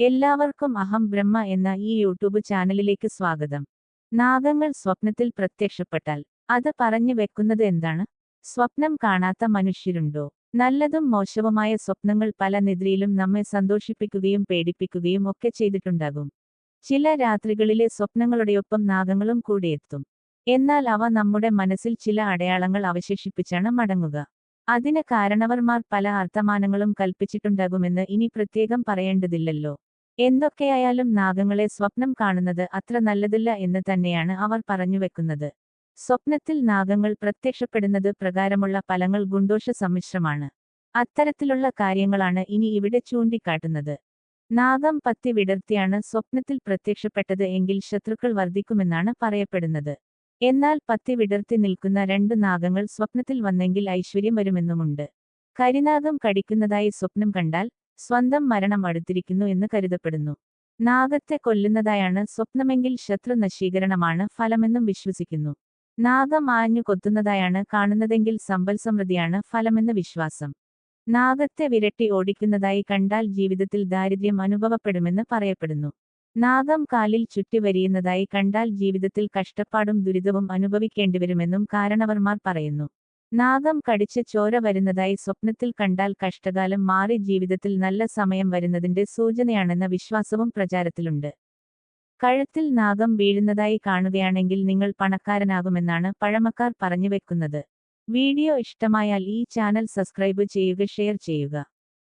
എല്ലാവർക്കും അഹം ബ്രഹ്മ എന്ന ഈ യൂട്യൂബ് ചാനലിലേക്ക് സ്വാഗതം. നാഗങ്ങൾ സ്വപ്നത്തിൽ പ്രത്യക്ഷപ്പെട്ടാൽ അത് പറഞ്ഞു വെക്കുന്നത് എന്താണ്? സ്വപ്നം കാണാത്ത മനുഷ്യരുണ്ടോ? നല്ലതും മോശവുമായ സ്വപ്നങ്ങൾ പല നിദ്രയിലും നമ്മെ സന്തോഷിപ്പിക്കുകയും പേടിപ്പിക്കുകയും ഒക്കെ ചെയ്തിട്ടുണ്ടാകും. ചില രാത്രികളിലെ സ്വപ്നങ്ങളുടെയൊപ്പം നാഗങ്ങളും കൂടെ എത്തും. എന്നാൽ അവ നമ്മുടെ മനസ്സിൽ ചില അടയാളങ്ങൾ അവശേഷിപ്പിച്ചാണ് മടങ്ങുക. അതിന് കാരണവർമാർ പല അർത്ഥമാനങ്ങളും കൽപ്പിച്ചിട്ടുണ്ടാകുമെന്ന് ഇനി പ്രത്യേകം പറയേണ്ടതില്ലല്ലോ. എന്തൊക്കെയായാലും നാഗങ്ങളെ സ്വപ്നം കാണുന്നത് അത്ര നല്ലതില്ല എന്ന് തന്നെയാണ് അവർ പറഞ്ഞുവെക്കുന്നത് സ്വപ്നത്തിൽ നാഗങ്ങൾ പ്രത്യക്ഷപ്പെടുന്നത് പ്രകാരമുള്ള ഫലങ്ങൾ ഗുണ്ടോഷ സമ്മിശ്രമാണ്. അത്തരത്തിലുള്ള കാര്യങ്ങളാണ് ഇനി ഇവിടെ ചൂണ്ടിക്കാട്ടുന്നത്. നാഗം പത്തി വിടർത്തിയാണ് സ്വപ്നത്തിൽ പ്രത്യക്ഷപ്പെട്ടത് എങ്കിൽ ശത്രുക്കൾ വർദ്ധിക്കുമെന്നാണ് പറയപ്പെടുന്നത്. എന്നാൽ പത്തി വിടർത്തി നിൽക്കുന്ന രണ്ട് നാഗങ്ങൾ സ്വപ്നത്തിൽ വന്നെങ്കിൽ ഐശ്വര്യം വരുമെന്നുമുണ്ട്. കരിനാഗം കടിക്കുന്നതായി സ്വപ്നം കണ്ടാൽ സ്വന്തം മരണം അടുത്തിരിക്കുന്നു എന്ന് കരുതപ്പെടുന്നു. നാഗത്തെ കൊല്ലുന്നതായാണ് സ്വപ്നമെങ്കിൽ ശത്രു നശീകരണമാണ് ഫലമെന്നും വിശ്വസിക്കുന്നു. നാഗം ആഞ്ഞു കൊത്തുന്നതായാണ് കാണുന്നതെങ്കിൽ സമ്പൽ സമൃദ്ധിയാണ് ഫലമെന്ന വിശ്വാസം. നാഗത്തെ വിരട്ടി ഓടിക്കുന്നതായി കണ്ടാൽ ജീവിതത്തിൽ ദാരിദ്ര്യം അനുഭവപ്പെടുമെന്ന് പറയപ്പെടുന്നു. നാഗം കാലിൽ ചുറ്റി വരിയുന്നതായി കണ്ടാൽ ജീവിതത്തിൽ കഷ്ടപ്പാടും ദുരിതവും അനുഭവിക്കേണ്ടിവരുമെന്നും കാരണവർമാർ പറയുന്നു. നാഗം കടിച്ച് ചോര വരുന്നതായി സ്വപ്നത്തിൽ കണ്ടാൽ കഷ്ടകാലം മാറി ജീവിതത്തിൽ നല്ല സമയം വരുന്നതിന്റെ സൂചനയാണെന്ന വിശ്വാസവും പ്രചാരത്തിലുണ്ട്. കഴുത്തിൽ നാഗം വീഴുന്നതായി കാണുകയാണെങ്കിൽ നിങ്ങൾ പണക്കാരനാകുമെന്നാണ് പഴമക്കാർ പറഞ്ഞു പറഞ്ഞുവെക്കുന്നത് വീഡിയോ ഇഷ്ടമായാൽ ഈ ചാനൽ സബ്സ്ക്രൈബ് ചെയ്യുക ഷെയർ ചെയ്യുക.